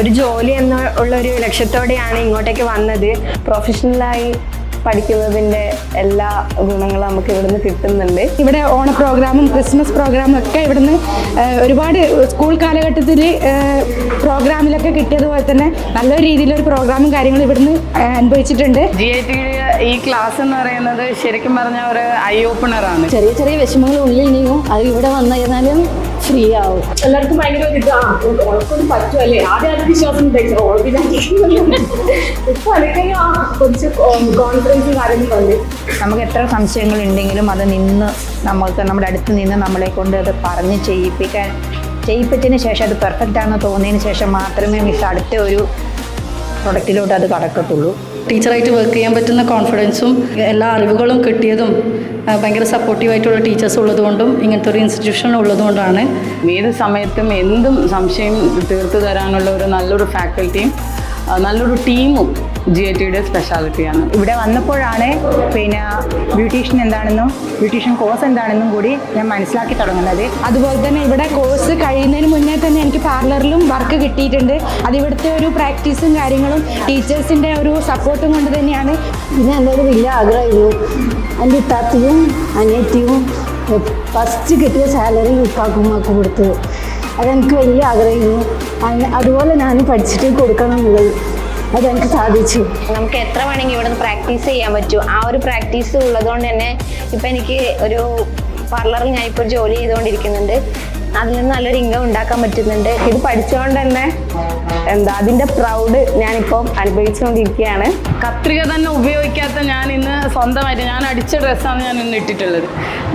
ഒരു ജോലി എന്ന ഉള്ള ഒരു ലക്ഷ്യത്തോടെയാണ് ഇങ്ങോട്ടേക്ക് വന്നത്. പ്രൊഫഷണലായി പഠിക്കുന്നതിന്റെ എല്ലാ ഗുണങ്ങളും നമുക്ക് ഇവിടുന്ന് കിട്ടുന്നുണ്ട്. ഇവിടെ ഓണ പ്രോഗ്രാമും ക്രിസ്മസ് പ്രോഗ്രാമും ഒക്കെ ഇവിടുന്ന് ഒരുപാട് സ്കൂൾ കാലഘട്ടത്തിൽ പ്രോഗ്രാമിലൊക്കെ കിട്ടിയതുപോലെ തന്നെ നല്ല രീതിയിലൊരു പ്രോഗ്രാമും കാര്യങ്ങളും ഇവിടുന്ന് അനുഭവിച്ചിട്ടുണ്ട്. ജി ഐ ടി ഈ ക്ലാസ് എന്ന് പറയുന്നത് ശരിക്കും പറഞ്ഞ ഒരു ഐ ഓപ്പണറാണ് ചെറിയ ചെറിയ വിഷമങ്ങൾ ഉള്ളിൽ നീങ്ങും അത് ഇവിടെ വന്നു കഴിഞ്ഞാലും ഫ്രീ ആവും എല്ലാവർക്കും ഭയങ്കര ഒരു ഇതാ. ആ ഉറക്കൊന്നും പറ്റുമല്ലേ ആദ്യം ആദ്യം വിശ്വാസം നമുക്ക് എത്ര സംശയങ്ങൾ ഉണ്ടെങ്കിലും അത് നിന്ന് നമ്മൾക്ക് നമ്മുടെ അടുത്ത് നിന്ന് നമ്മളെ കൊണ്ട് അത് പറഞ്ഞ് ചെയ്യിപ്പിക്കാൻ ചെയ്യിപ്പിച്ചതിന് ശേഷം അത് പെർഫെക്റ്റ് ആണെന്ന് തോന്നിയതിന് ശേഷം മാത്രമേ മിസ് അടുത്ത ഒരു പ്രൊഡക്റ്റിലോട്ട് അത് കടക്കത്തുള്ളൂ. ടീച്ചറായിട്ട് വർക്ക് ചെയ്യാൻ പറ്റുന്ന കോൺഫിഡൻസും എല്ലാ അറിവുകളും കിട്ടിയതും ഭയങ്കര സപ്പോർട്ടീവായിട്ടുള്ള ടീച്ചേഴ്സ് ഉള്ളതുകൊണ്ടും ഇങ്ങനത്തെ ഒരു ഇൻസ്റ്റിറ്റ്യൂഷൻ ഉള്ളതുകൊണ്ടാണ്. ഏത് സമയത്തും എന്തും സംശയം തീർത്തു തരാനുള്ള ഒരു നല്ലൊരു ഫാക്കൽറ്റിയും നല്ലൊരു ടീമും ജി ഐ ടിയുടെ സ്പെഷ്യാലിറ്റിയാണ് ഇവിടെ വന്നപ്പോഴാണ് പിന്നെ ബ്യൂട്ടീഷ്യൻ എന്താണെന്നും ബ്യൂട്ടീഷ്യൻ കോഴ്സ് എന്താണെന്നും കൂടി ഞാൻ മനസ്സിലാക്കി തുടങ്ങുന്നത്. അതുപോലെ തന്നെ ഇവിടെ കോഴ്സ് കഴിയുന്നതിന് പാർലറിലും വർക്ക് കിട്ടിയിട്ടുണ്ട്. അത് ഇവിടുത്തെ ഒരു പ്രാക്ടീസും കാര്യങ്ങളും ടീച്ചേഴ്സിന്റെ ഒരു സപ്പോർട്ടും കൊണ്ട് തന്നെയാണ്. പിന്നെ എന്റെ ഒരു വലിയ ആഗ്രഹമായിരുന്നു. എന്റെ ഇത്താത്തിയും അനിയത്തിയും ഫസ്റ്റ് കിട്ടിയ സാലറി ഉപ്പാക്കും ഉമ്മാക്കും കൊടുത്ത്. അതെനിക്ക് വലിയ ആഗ്രഹമായിരുന്നു. അതുപോലെ ഞാൻ പഠിച്ചിട്ട് കൊടുക്കണം എന്നുള്ളത് അതെനിക്ക് സാധിച്ചു. നമുക്ക് എത്ര വേണമെങ്കിൽ ഇവിടുന്ന് പ്രാക്ടീസ് ചെയ്യാൻ പറ്റും? ആ ഒരു പ്രാക്ടീസ് ഉള്ളതുകൊണ്ട് തന്നെ ഇപ്പം എനിക്ക് ഒരു പാർലറിൽ ഞാൻ ഇപ്പോൾ ജോലി ചെയ്തുകൊണ്ടിരിക്കുന്നുണ്ട്. അതിൽ നിന്ന് നല്ലൊരു ഇൻകം ഉണ്ടാക്കാൻ പറ്റുന്നുണ്ട്. ഇത് പഠിച്ചുകൊണ്ട് തന്നെ എന്താ അതിന്റെ പ്രൗഡ് ഞാനിപ്പം അനുഭവിച്ചുകൊണ്ടിരിക്കുകയാണ് കത്രിക തന്നെ ഉപയോഗിക്കാത്ത ഞാൻ ഇന്ന് സ്വന്തമായിട്ട് ഞാൻ അടിച്ച ഡ്രസ്സാണ് ഞാൻ ഇന്ന് ഇട്ടിട്ടുള്ളത്.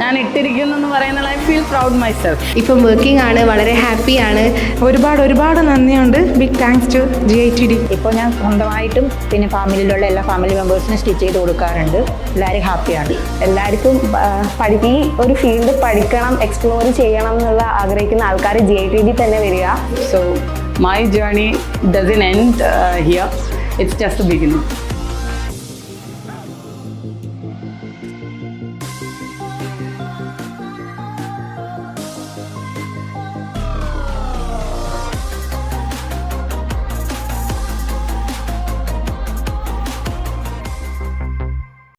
ഞാൻ ഇട്ടിരിക്കുന്നെന്ന് പറയുന്നത് I feel proud myself ഇപ്പം വർക്കിംഗ് ആണ് വളരെ ഹാപ്പിയാണ് ഒരുപാട് ഒരുപാട് നന്ദിയുണ്ട്. Big thanks to G I T D ഇപ്പോൾ ഞാൻ സ്വന്തമായിട്ടും പിന്നെ ഫാമിലിയിലുള്ള എല്ലാ ഫാമിലി മെമ്പേഴ്സിനും സ്റ്റിച്ച് ചെയ്ത് കൊടുക്കാറുണ്ട്. എല്ലാവരും ഹാപ്പിയാണ് എല്ലാവർക്കും പഠിക്കി ഒരു ഫീൽഡ് പഠിക്കണം എക്സ്പ്ലോർ ചെയ്യണം എന്നുള്ള ആഗ്രഹിക്കുന്ന ആൾക്കാർ ജി ടി ഡി തന്നെ വരിക journey doesn't end uh, here. It's just the beginning.